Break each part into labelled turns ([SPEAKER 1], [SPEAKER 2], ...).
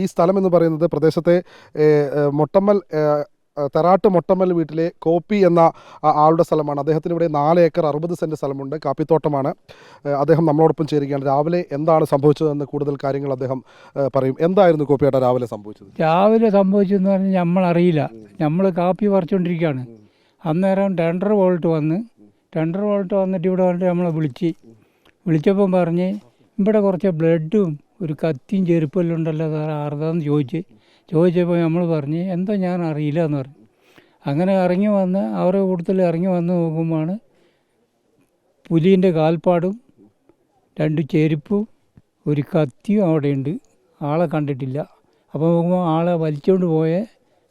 [SPEAKER 1] ഈ സ്ഥലം എന്ന് പറയുന്നത് പ്രദേശത്തെ മൊട്ടമ്മൽ തെറാട്ട് മൊട്ടമ്മൽ വീട്ടിലെ കോപ്പി എന്ന ആളുടെ സ്ഥലമാണ്. അദ്ദേഹത്തിന് ഇവിടെ നാല് ഏക്കർ അറുപത് സെന്റ് സ്ഥലമുണ്ട്. കാപ്പിത്തോട്ടമാണ്. അദ്ദേഹം നമ്മളോടൊപ്പം ചേരുകയാണ്. രാവിലെ എന്താണ് സംഭവിച്ചതെന്ന് കൂടുതൽ കാര്യങ്ങൾ അദ്ദേഹം പറയും. എന്തായിരുന്നു കോപ്പിയേട്ട രാവിലെ സംഭവിച്ചത്?
[SPEAKER 2] രാവിലെ സംഭവിച്ചതെന്ന് പറഞ്ഞാൽ നമ്മളറിയില്ല. നമ്മൾ കാപ്പി പറിച്ചുകൊണ്ടിരിക്കുകയാണ് അന്നേരം ടെൻഡർ വോൾട്ട് വന്ന് ടെൻഡർ വോൾട്ട് വന്നിട്ട് ഇവിടെ വന്നിട്ട് നമ്മളെ വിളിച്ച് വിളിച്ചപ്പം പറഞ്ഞ് ഇവിടെ കുറച്ച് ബ്ലഡും ഒരു കത്തിയും ചെരുപ്പെല്ലാം ഉണ്ടല്ലോ സാർ ആർതാന്ന് ചോദിച്ച്. ചോദിച്ചപ്പോൾ നമ്മൾ പറഞ്ഞ് എന്തോ ഞാൻ അറിയില്ല എന്ന് പറഞ്ഞു. അങ്ങനെ ഇറങ്ങി വന്ന് അവരുടെ കൂട്ടത്തിൽ ഇറങ്ങി വന്ന് നോക്കുമ്പോഴാണ് പുലീന്റെ കാൽപ്പാടും രണ്ട് ചെരുപ്പും ഒരു കത്തിയും അവിടെയുണ്ട് ആളെ കണ്ടിട്ടില്ല. അപ്പോൾ നോക്കുമ്പോൾ ആളെ വലിച്ചുകൊണ്ട് പോയ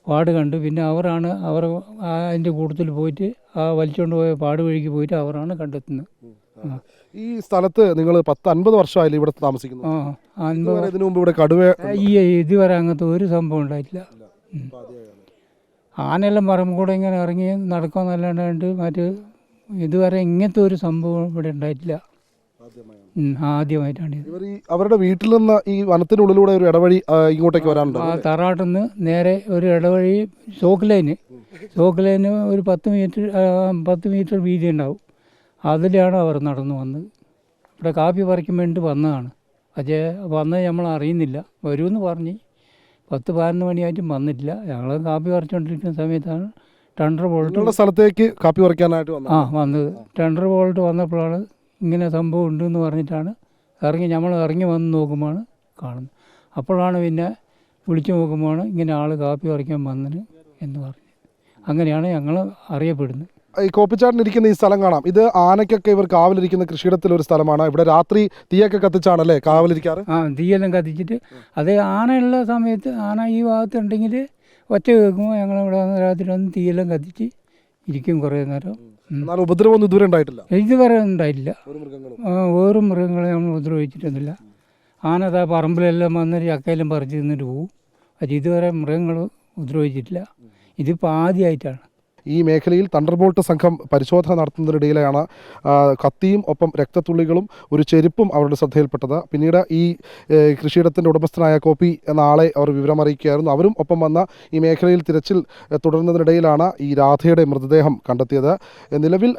[SPEAKER 2] പാട് കണ്ടു. പിന്നെ അവരാണ് അവർ അതിന്റെ കൂട്ടത്തിൽ പോയിട്ട് ആ വലിച്ചുകൊണ്ട് പോയ പാട് വഴിക്ക് പോയിട്ട് അവരാണ് കണ്ടെത്തുന്നത്.
[SPEAKER 1] ഈ സ്ഥലത്ത് നിങ്ങൾ പത്ത് അൻപത് വർഷമായില്ലേ ഇവിടെ താമസിക്കുന്നു
[SPEAKER 2] അൻപത്
[SPEAKER 1] ഇതുവരെ ഇതിനു മുമ്പ് ഇവിടെ കടുവ
[SPEAKER 2] ഈ ഇതുവരെ അങ്ങനത്തെ ഒരു സംഭവം ഉണ്ടായിട്ടില്ല. ആനയെല്ലാം പറമ്പ് കൂടെ ഇങ്ങനെ ഇറങ്ങി നടക്കാന്നല്ലാണ്ട് മറ്റ് ഇതുവരെ ഇങ്ങനത്തെ ഒരു സംഭവം ഇവിടെ ഉണ്ടായിട്ടില്ല. ആദ്യമായിട്ടാണ്
[SPEAKER 1] ഇവർ ഈ അവരുടെ വീട്ടിൽ നിന്ന് ഈ വനത്തിനുള്ളിലൂടെ ഒരു ഇടവഴി ഇങ്ങോട്ടേക്ക് വരാനുണ്ട്
[SPEAKER 2] ആ തറാട്ടിൽ നിന്ന് നേരെ ഒരു ഇടവഴി ചോക്ക് ലൈന് ചോക്ക് ലൈന് ഒരു പത്ത് മീറ്റർ പത്ത് മീറ്റർ വീതി ഉണ്ടാവും അതിലാണ് അവർ നടന്നു വന്നത് ഇവിടെ കാപ്പി പറിക്കാൻ വേണ്ടി വന്നതാണ്. പക്ഷേ വന്നത് നമ്മൾ അറിയുന്നില്ല. വരുമെന്ന് പറഞ്ഞ് പത്ത് പതിനൊന്ന് മണിയായിട്ടും വന്നിട്ടില്ല. ഞങ്ങൾ കാപ്പി പറിച്ചുകൊണ്ടിരിക്കുന്ന സമയത്താണ് ടെൻഡർ ബോൾട്ട്
[SPEAKER 1] സ്ഥലത്തേക്ക് കാപ്പി പറിക്കാനായിട്ട് വന്നത്.
[SPEAKER 2] ആ വന്നത്. ടെൻഡർ ബോൾട്ട് വന്നപ്പോഴാണ് ഇങ്ങനെ സംഭവം ഉണ്ടെന്ന് പറഞ്ഞിട്ടാണ് ഇറങ്ങി നമ്മൾ ഇറങ്ങി വന്ന് നോക്കുമ്പോൾ കാണുന്നത്. അപ്പോഴാണ് പിന്നെ വിളിച്ചു നോക്കുമ്പോൾ ഇങ്ങനെ ആൾ കാപ്പി പറിക്കാൻ വന്നത് എന്ന് പറഞ്ഞു. അങ്ങനെയാണ് ഞങ്ങൾ അറിയപ്പെടുന്നത്.
[SPEAKER 1] ഈ കോപ്പിച്ചാട്ടിനിരിക്കുന്ന ഈ സ്ഥലം കാണാം. ഇത് ആനയ്ക്കൊക്കെ ഇവർ കാവലിരിക്കുന്ന കൃഷിയിടത്തിലൊരു സ്ഥലമാണ്. ഇവിടെ രാത്രി തീയൊക്കെ കത്തിച്ചാണല്ലേ കാവലിരിക്കാറ്?
[SPEAKER 2] ആ തീയെല്ലാം കത്തിച്ചിട്ട് അതേ ആനയുള്ള സമയത്ത് ആന ഈ ഭാഗത്തുണ്ടെങ്കിൽ ഒറ്റ കേൾക്കുമ്പോൾ ഞങ്ങൾ ഇവിടെ വന്ന് രാത്രി വന്ന് തീയെല്ലാം കത്തിച്ച് ഇരിക്കും കുറേ നേരം. ഉം.
[SPEAKER 1] എന്നാൽ ഉപദ്രവമൊന്നും ഇതുവരെ ഉണ്ടായിട്ടില്ല?
[SPEAKER 2] ഇതുവരെ
[SPEAKER 1] ഒരു
[SPEAKER 2] ആ, വേറെ മൃഗങ്ങളെ നമ്മൾ ഉപദ്രവിച്ചിട്ടൊന്നുമില്ല. ആന താ പറമ്പിലെല്ലാം വന്ന് ചക്കയെല്ലാം പറിച്ച് തിന്നിട്ട് പോവും. അത് ഇതുവരെ മൃഗങ്ങൾ ഉപദ്രവിച്ചിട്ടില്ല. ഇതിപ്പോൾ ആദ്യമായിട്ടാണ്.
[SPEAKER 1] ഈ മേഖലയിൽ തണ്ടർബോൾട്ട് സംഘം പരിശോധന നടത്തുന്നതിനിടയിലാണ് കത്തിയും ഒപ്പം രക്തത്തുള്ളികളും ഒരു ചെരുപ്പും അവരുടെ ശ്രദ്ധയിൽപ്പെട്ടത്. പിന്നീട് ഈ കൃഷിയിടത്തിന്റെ ഉടമസ്ഥനായ കോപ്പി എന്ന ആളെ അവർ അറിയിക്കുകയായിരുന്നു. അവരും ഒപ്പം വന്ന ഈ മേഖലയിൽ തിരച്ചിൽ തുടരുന്നതിനിടയിലാണ് ഈ രാധയുടെ മൃതദേഹം കണ്ടെത്തിയത്. നിലവിൽ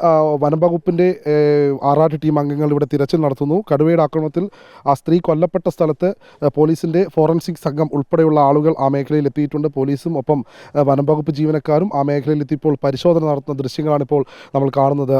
[SPEAKER 1] വനംവകുപ്പിന്റെ വനം ആറാട്ട് ടീം അംഗങ്ങൾ ഇവിടെ തിരച്ചിൽ നടത്തുന്നു. കടുവയുടെ ആക്രമണത്തിൽ ആ സ്ത്രീ കൊല്ലപ്പെട്ട സ്ഥലത്ത് പോലീസിന്റെ ഫോറൻസിക് സംഘം ഉൾപ്പെടെയുള്ള ആളുകൾ ആ മേഖലയിൽ എത്തിയിട്ടുണ്ട്. പോലീസും ഒപ്പം വനംവകുപ്പ് ജീവനക്കാരും ആ മേഖലയിൽ എത്തിയപ്പോൾ പരിശോധന നടത്തുന്ന ദൃശ്യങ്ങളാണ് ഇപ്പോൾ നമ്മൾ കാണുന്നത്.